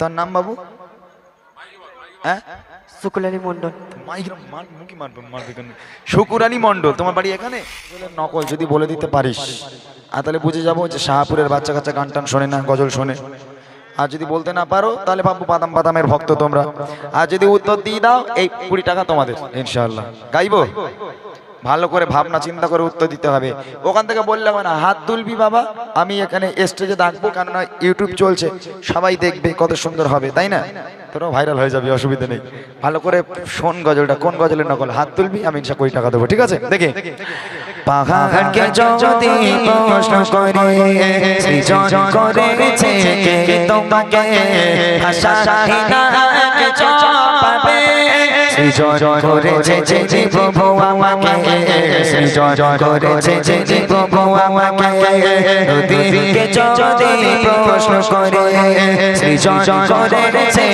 তোর নাম বাবু? হ্যাঁ? আলী মন্ডল মাইক মার মুখি মারবে মারবে কেন? শুকুর আলী মন্ডল তোমার বাড়ি এখানে? নকল যদি বলে দিতে পারিস। আর তাহলে বুঝে যাব যে শাহপুরের বাচ্চা কাচ্চা গান টান শোনে না গজল শোনে। আর যদি বলতে না পারো তাহলে বাদাম বাদামের ভক্ত তোমরা। আর যদি উত্তর দিয়ে দাও এই কুড়ি টাকা তোমাদের ইনশাআল্লাহ। গাইবো? ভালো করে ভাবনা চিন্তা করে উত্তর দিতে হবে। ওখান থেকে বললাম, না, হাত তুলবি বাবা, আমি এখানে স্টেজে ডাকবো, কেননা ইউটিউব চলছে। সবাই দেখবে কত সুন্দর হবে, তাই না? তোরাও ভাইরাল হয়ে যাবে, অসুবিধা নেই। ভালো করে শোন গজলটা, কোন গজলের নকল? হাত তুলবি, আমি ইনশা কোটি টাকা দেবো, ঠিক আছে? দেখে। পাহাড়কে সৃজন করেছে যে যে প্রভু আমাকে সৃজন করেছে যে যে প্রভু আমাকে, নদীকে যদি প্রশ্ন করে সৃজন করেছে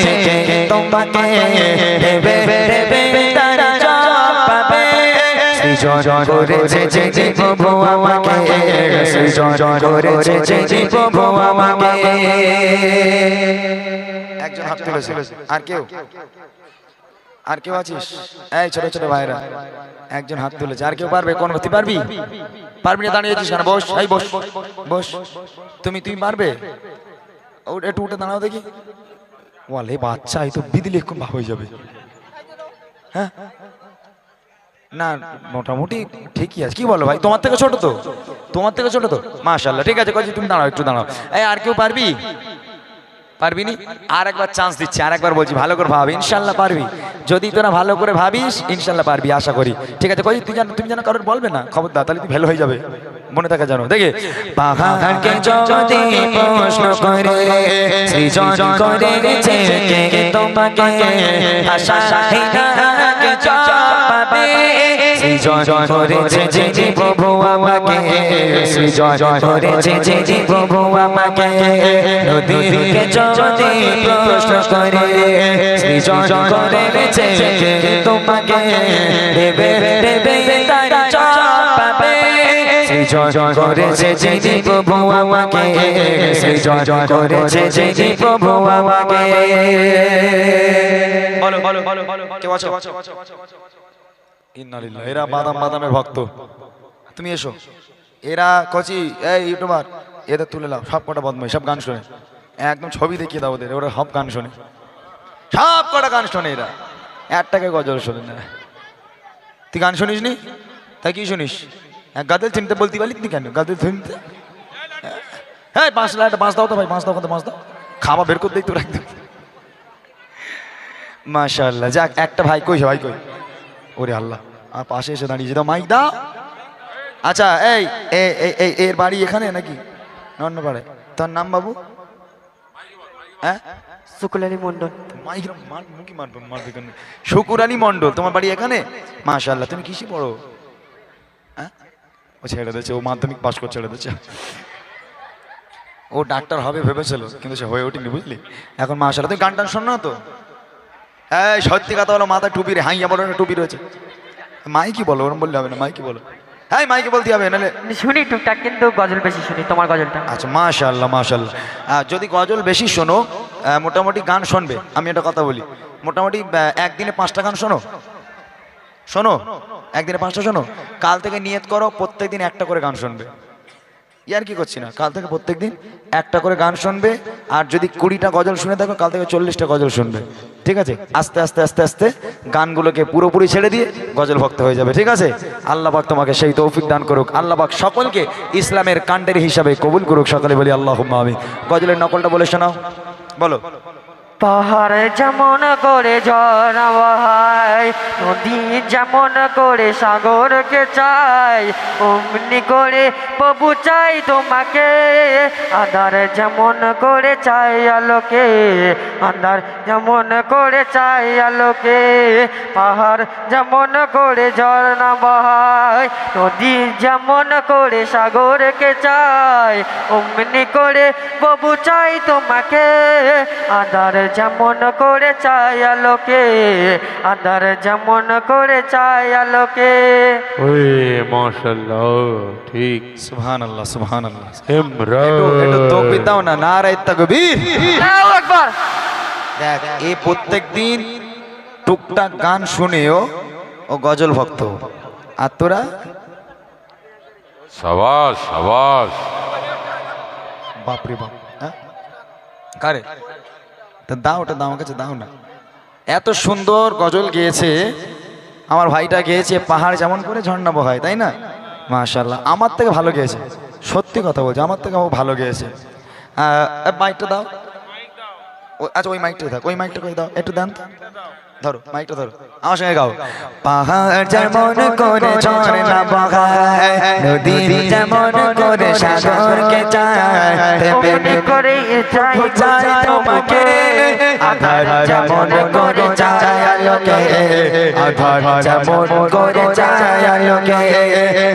তোমাকে আর কেউ? আর কেউ আছিস? এই ছোট ছোট ভাইরা একজন হাত তুলেছে। আর কেউ পারবে? কোন তুই পারবি? পারবি না দাঁড়িয়ে আছিস কেন? বস এই বস বস। তুমি তুমি পারবে? একটু উঠে দাঁড়াও দেখি। ওয়ালে বাচ্চা এই তো বিদিলে খুব হয়ে যাবে। হ্যাঁ? না মোটামুটি ঠিকই আছে। কি বলো ভাই তোমার থেকে ছোট তো? তোমার থেকে ছোট তো? মাশাল্লাহ ঠিক আছে কজি তুমি দাঁড়াও একটু দাঁড়াও। এই আর কেউ পারবি? পারবি নি? আর একবার চান্স দিচ্ছি আর একবার বলছি, ভালো করে ভাবি, ইনশাল্লাহ পারবি। যদি তোরা ভালো করে ভাবিস, ইনশাল্লাহ পারবি, আশা করি। ঠিক আছে, কই, তুই জানো তুমি জানো কারোর বলবে না খবর দা তাহলে তুই ফেল হয়ে যাবে। মনে থাকা জানো দেখে। পাহাড়কে যদি প্রশ্ন করে, সৃজন করেছে কে তোমাকে আশা হিনাকে চাপাবে সৃজন করেছে যে যে প্রভু আমাকে সৃজন করেছে যে যে প্রভু আমাকে নদীকে যদি প্রশ্ন করে সৃজন করেছে তোমাকে দেবে দেবে তারা চাপাবে সৃজন করেছে যে যে প্রভু আমাকে সৃজন করেছে যে যে প্রভু আমাকে বলো বলো বলো কেউ আছো ইন্নালিল্লাহ এরা বাদাম বাদামের ভক্ত। তুমি এসো। এরা কচি এই ইউটিউবার এদের তুলে নাও সব কটা বদমাই সব গান শোনে। একদম ছবি দেখিয়ে দাও ওদের ওরা সব গান শোনে। সব কটা গান শোনে এরা। একটাকে গজল শোনে না। তুই গান শুনিস নি? তাই কি শুনিস? গাদের চিনতে বলতে পারলি তুই কেন? গাদের চিনতে হ্যাঁ পাঁচ লাখ পাঁচ দাও তো ভাই পাঁচ দাও কত পাঁচ দাও। খাওয়া বের করে দেখতে রাখতে মাশাআল্লাহ যাক একটা ভাই কই ভাই কই? ওরে আল্লাহ আর পাশে এসে দাঁড়িয়েছে দাও মাইক দাও আচ্ছা এই এ- এ- এ- এর বাড়ি এখানে নাকি? না অন্য পাড়ে তোর নাম বাবু? হ্যাঁ? শুকুল আলী মন্ডল মাইক মুখি মারবে মারবে কেন শুকুর আলী মন্ডল তোমার বাড়ি এখানে? মাশাআল্লাহ তুমি কিসে পড়ো? হ্যাঁ? ও ছেড়ে দিয়েছে ও মাধ্যমিক পাশ করে ছেড়ে দিয়েছে। ও ডাক্তার হবে ভেবেছিল কিন্তু সে হয়ে ওঠেনি বুঝলি? এখন মাশাআল্লাহ তুমি গান টান শোনো না তো? এই সত্যি কথা হলো মাথায় টুপি রে হাইয়া একটা টুপি রয়েছে। মাইকি বলো ওরম বললে হবে না মাইকি বলো। হ্যাঁ মাইকি বলতে হবে নাহলে শুনি টুকটাক কিন্তু গজল বেশি শুনি তোমার গজলটা। আচ্ছা মাশাল্লাহ মাশাল্লাহ যদি গজল বেশি শোনো মোটামুটি গান শুনবে আমি একটা কথা বলি। মোটামুটি একদিনে পাঁচটা গান শোনো? শোনো? একদিনে পাঁচটা শোনো? কাল থেকে নিয়ত করো প্রত্যেকদিন একটা করে গান শুনবে। ইয়ার কি করছি না? কাল থেকে প্রত্যেক দিন একটা করে গান শুনবে, আর যদি কুড়িটা গজল শুনে থাকো, কাল থেকে চল্লিশটা গজল শুনবে। ঠিক আছে? আস্তে আস্তে আস্তে আস্তে গানগুলোকে পুরোপুরি ছেড়ে দিয়ে গজল ভক্ত হয়ে যাবে। ঠিক আছে? আল্লাহ পাক তোমাকে সেই তৌফিক দান করুক। আল্লাহ পাক সকলকে ইসলামের কাণ্ডের হিসাবে কবুল করুক। সকলে বলি আল্লাহ আমি গজলের নকলটা বলে শোনাও। বলো। পাহাড় যেমন করে বহায় নদী যেমন করে সাগরকে চাই অমনি করে প্রভু চাই তোমাকে, আধার যেমন করে চাই আলোকে, আধার যেমন করে চাই আলোকে, পাহাড় যেমন করে ঝর্ণা বহায় নদী যেমন করে সাগরকে চাই অমনি করে প্রভু চাই তোমাকে, আধার যেমন করে চাই আলোকে আধার যেমন করে চাই আলোকে। ওরে মাশাল্লাহ ঠিক। সুবহানাল্লাহ সুবহানাল্লাহ। ইমরান। একটু একটু তকবীর দাও না নারায়ে তাকবীর। আল্লাহু আকবার। দেখ এ প্রত্যেক দিন টুকটাক গান শুনেও ও গজল ভক্ত। আর তোরা? সাবাস সাবাস। বাপরে বাপ হ্যাঁ? কারে? তা দাও, ওটা দাও, আমার কাছে দাও না। এত সুন্দর গজল গিয়েছে। আমার ভাইটা গিয়েছে, পাহাড় যেমন করে ঝর্ণা বহায় তাই না? মাশাল্লাহ আমার থেকে ভালো গিয়েছে। সত্যি কথা বলছে, আমার থেকে ভালো গিয়েছে। মাইকটা দাও। আচ্ছা ওই মাইকটা থাক, ওই মাইকটা করে দাও, একটু দেন তো। ধরো মাইকটা ধরো। আমার সঙ্গে গাও। পাহাড় যেমন করে ঝর্ণা বহায় নদী যেমন করে সাগরকে চায় অমনি করে চাই চাই তোমাকে। আধার যেমন করে চায় আলোকে, আধার যেমন করে চায় আলোকে।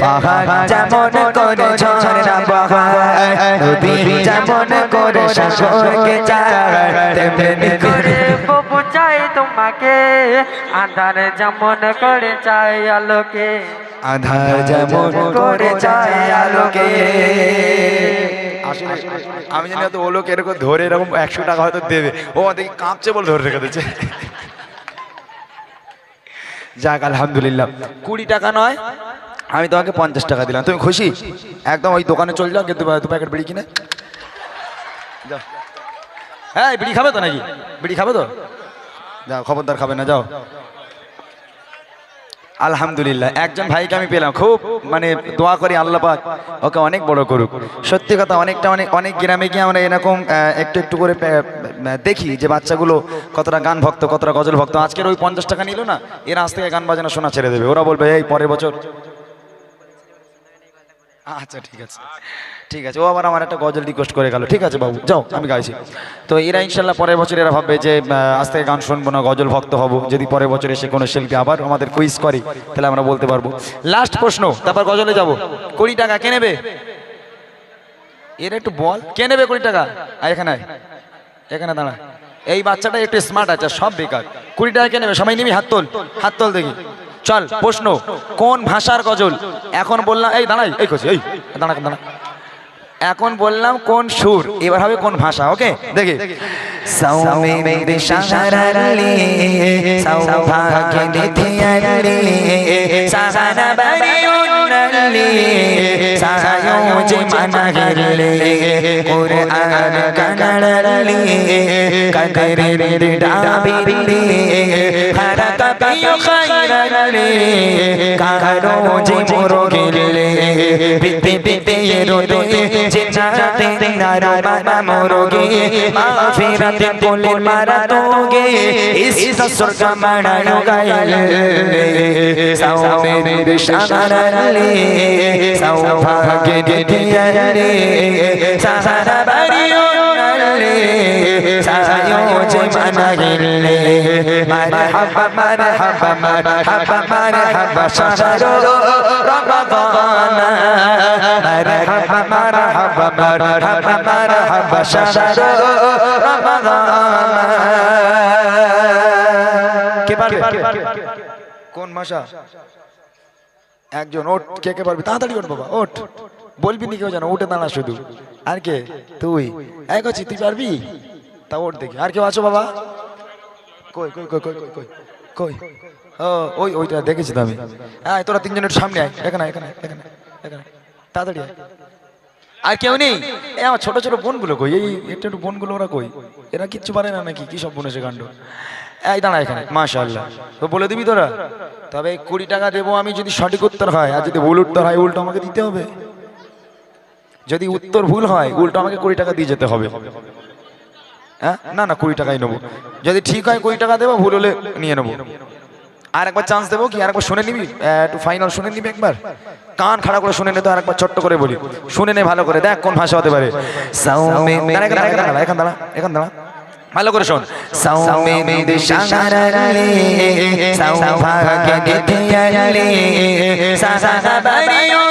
পাহাড় যেমন করে ঝর্ণা বহায় নদী যেমন করে সাগরকে চায়, তেমনি করে করে চাই তোমাকে আধার যেমন করে চাই আলোকে। আধার যেমন করে চায় আলোকে। আমি জানি হয়তো ও লোক এরকম ধরে এরকম একশো টাকা হয়তো দেবে। ও দেখি কাঁপছে বলে ধরে রেখে দিচ্ছে যাক আলহামদুলিল্লাহ। কুড়ি টাকা নয় আমি তোমাকে পঞ্চাশ টাকা দিলাম। তুমি খুশি? একদম ওই দোকানে চলে যাও কিন্তু দু প্যাকেট বিড়ি কিনে। যাও। হ্যাঁ বিড়ি খাবে তো নাকি? বিড়ি খাবে তো? যাও, খবরদার খাবে না, যাও। আলহামদুলিল্লাহ, একজন ভাইকে আমি পেলাম। খুব মানে দোয়া করি পাক, ওকে অনেক বড় করুক। সত্যি কথা, অনেকটা, অনেক অনেক গ্রামে গিয়ে আমরা এরকম একটু একটু করে দেখি যে বাচ্চাগুলো কতটা গান ভক্ত, কতটা গজল ভক্ত। আজকের ওই পঞ্চাশ টাকা নিল না, এরা আজ থেকে গান বাজানো শোনা ছেড়ে দেবে। ওরা বলবে, এই, পরের বছর। আচ্ছা ঠিক আছে। ঠিক আছে। ও আবার আমার একটা গজল রিকোয়েস্ট করে গেল। ঠিক আছে বাবু, যাও, আমি গাইছি। তো এরা ইনশাল্লাহ পরের বছর এরা ভাববে যে আজ থেকে গান শুনব না, গজল ভক্ত হব। যদি পরের বছর এসে কোনো শিল্পী আবার আমাদের কুইজ করে, তাহলে আমরা বলতে পারব। লাস্ট প্রশ্ন, তারপর গজলে যাব। কুড়ি টাকা, কে নেবে? এর একটু বল। কে নেবে কুড়ি টাকা? এখানে। এখানে দাঁড়া। এই বাচ্চাটা একটু স্মার্ট আছে সব বেকার। কুড়ি টাকা কে নেবে? সবাই নিবি, হাত তোল। হাত তোল দেখি। চল, প্রশ্ন, কোন ভাষার গজল? এখন বললাম, এই দাঁড়াই, এই করছি, এই, দাঁড়া দাঁড়া। এখন বললাম কোন সুর এবার হবে কোন ভাষা ওকে? দেখি। কারও যে মুরগিলে পিতে পিতে রোদে जन्नत नारा मामा मोरोगे माफिरत कुल मरतोगे इस ससुर का मनायो गए सौ मेरे शमरले सौ भाग्य दियरे सारा बरियो नले सायो जे मनागिले কোন ভাষা একজন ওট কে কে পারবি? তাড়াতাড়ি ওঠ বাবা ওঠ বলবি নি কেউ জানো ওটে দাঁড়া শুধু আর কে তুই এক আছি তুই পারবি তা ওট দেখি আর কেউ আছো বাবা কই ওই, ওইটা দেখেছি তো আমি। হ্যাঁ তোরা তিনজনের সামনে এখানে তাড়াতাড়ি আর কেউ নেই? আমার ছোট ছোট বোনগুলো কই? এই, একটু একটু বোনগুলো ওরা কই? এরা কিচ্ছু পারে না নাকি? কি সব বোন এসে কাণ্ড? এই, দাঁড়া এখানে। মাশাআল্লাহ। তো বলে দিবি তোরা? তবে কুড়ি টাকা দেবো আমি যদি সঠিক উত্তর হয়, আর যদি ভুল উত্তর হয়, উল্টো আমাকে দিতে হবে। যদি উত্তর ভুল হয়, উল্টো আমাকে কুড়ি টাকা দিয়ে যেতে হবে। হ্যাঁ? না না কুড়ি টাকাই নেব। যদি ঠিক হয় কুড়ি টাকা দেবো ভুল হলে নিয়ে নেব। আর একবার চান্স দেবো কি? আর একবার শুনে নিবি? একটু ফাইনাল শুনে নিবি একবার? কান খাড়া করে শুনে নে তো আর একবার ছোট্ট করে বলি। শুনে নে ভালো করে। দেখ কোন ভাষা হতে পারে। এখানে দাঁড়া, এখানে দাঁড়া, ভালো করে শোন। সৌভাগ্য বারিউন্নালি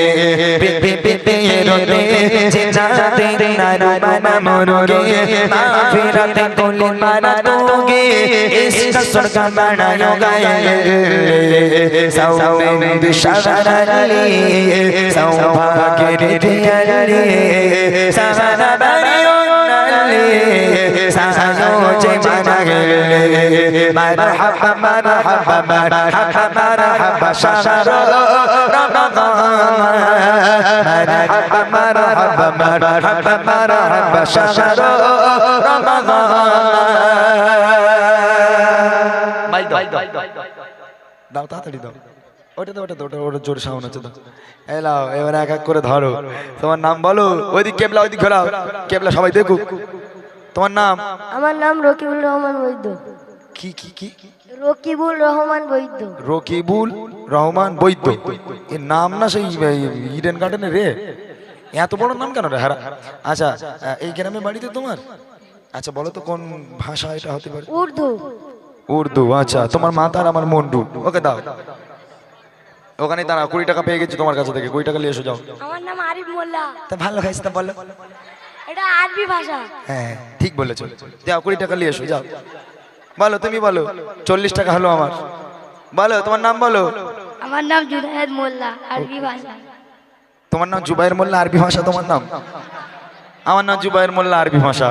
tình đại đủ ba na mô đồ kỳ ma phi ra tình cô lên ba na tu kỳ is các xuất can ba na yoga sau mình bị sa ra na li sau ba kỳ đi đi li sa sa na ba ni li sa sa yo che ma na li ma na ha ma na ha ma na ha ma na ha sa sa ra ra ra মাই দাও দাও তাড়াতাড়ি দাও। ওটা তো ওটা তো ওটা ওটা জোর সাউন্ড আছে দাও। এলাও এবার এক এক করে ধরো। তোমার নাম বলো? ওইদিক কেবলা ওইদিক ঘোরাও কেবলা সবাই দেখুক। তোমার নাম? আমার নাম রকিবুল রহমান বৈদ্য। কি কি কি? রকিবুল রহমান বৈদ্য। রকিবুল রহমান বৈদ্য। এর নাম না সেই ইডেন গার্ডেনে রে? এত বড় নাম কেন রে হারা? আচ্ছা এই গ্রামে বাড়িতে তোমার? আচ্ছা বলো তো কোন ভাষা এটা হতে পারে? উর্দু। উর্দু আচ্ছা তোমার মাতার আমার মন্ডু ওকে দাও। ওখানে দাঁড়া কুড়ি টাকা পেয়ে গেছি তোমার কাছে থেকে কুড়ি টাকা নিয়ে এসো যাও। আমার নাম আরিফ মোল্লা। তা ভালো খাইছে তা বলো। এটা আরবি ভাষা। হ্যাঁ ঠিক বলেছ। যাও কুড়ি টাকা নিয়ে এসো যাও। বলো তুমি বলো। চল্লিশ টাকা হলো আমার। বলো তোমার নাম বলো। আমার নাম জুনায়েদ মোল্লা আরবি ভাষা। তোমার নাম জুবাইর মোল্লা আরবি ভাষা তোমার নাম? আমার নাম জুবাইর মোল্লা আরবি ভাষা।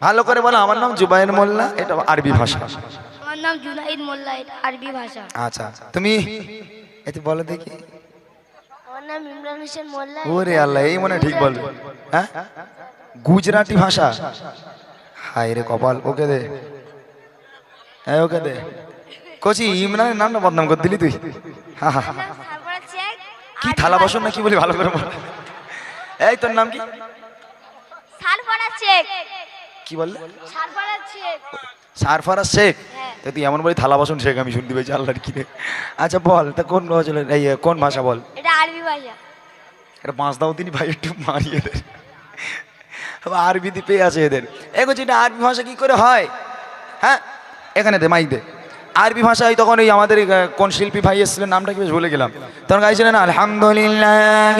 ভালো করে বলো আমার নাম জুবাইর মোল্লা এটা আরবি ভাষা। আমার নাম জুনাইদ মোল্লা এটা আরবি ভাষা। আচ্ছা তুমি? এতে বলো দেখি। আমার নাম ইমরান হোসেন মোল্লা ওরে আল্লাহ এই মনে হয় ঠিক বলবে। হ্যাঁ? গুজরাটি ভাষা? হায় রে কপাল ওকে দে। হ্যাঁ ওকে দে। কচি ইমরানের নামটা বদনাম করে দিলি তুই। হা হা হা। কি থালা বাসন না কি বলি ভালো করে বল। এই তোর নাম কি? কি বললে? সারফারাজ শেখ। শেখ? তা তুই এমন বলি থালা বাসন শেখ আমি শুনতে পেয়েছি আল্লাহর কি রে আচ্ছা বল তা কোন কোন ভাষা বল? এটা আরবি ভাষা। এটা বাঁশ দাও তিনি ভাই একটু মারিয়ে আবার আরবি দ্বীপে আছে এদের। এগো যেটা আরবি ভাষা কি করে হয়? হ্যাঁ? এখানে দে মাইক দে। আরবি ভাষায় তখন ওই আমাদের কোন শিল্পী ভাই এসেছিলেন, নামটা কি বেশ ভুলে গেলাম। তখন গাইছিলেন আলহামদুলিল্লাহ।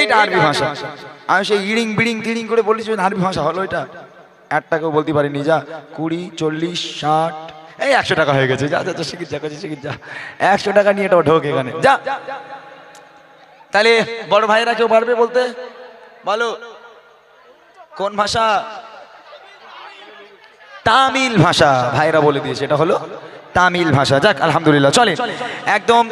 এইটা আরবি ভাষা। আমি সেই ইড়িং বিড়িং তিড়িং করে বলেছি আরবি ভাষা হলো এটা? একটাকেও বলতে পারিনি, যা, কুড়ি, চল্লিশ, ষাট। এই একশো টাকা হয়ে গেছে, যা যা শিখিত যা শিখিত যা। একশো টাকা নিয়ে এটা ঢোক এখানে। যা। তাহলে বড় ভাইরা কেউ পারবে বলতে? বলো। কোন ভাষা? তামিল ভাষা ভাইরা বলে দিয়েছে এটা হলো তামিল ভাষা। যাক আলহামদুলিল্লাহ চলে। একদম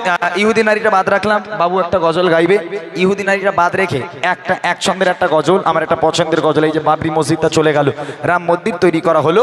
ইহুদি নারীটা বাদ রাখলাম। বাবু একটা গজল গাইবে। ইহুদি নারীটা বাদ রেখে একটা এক ছন্দের একটা গজল আমার একটা পছন্দের গজল এই যে বাবরি মসজিদটা চলে গেল। রাম মন্দির তৈরি করা হলো।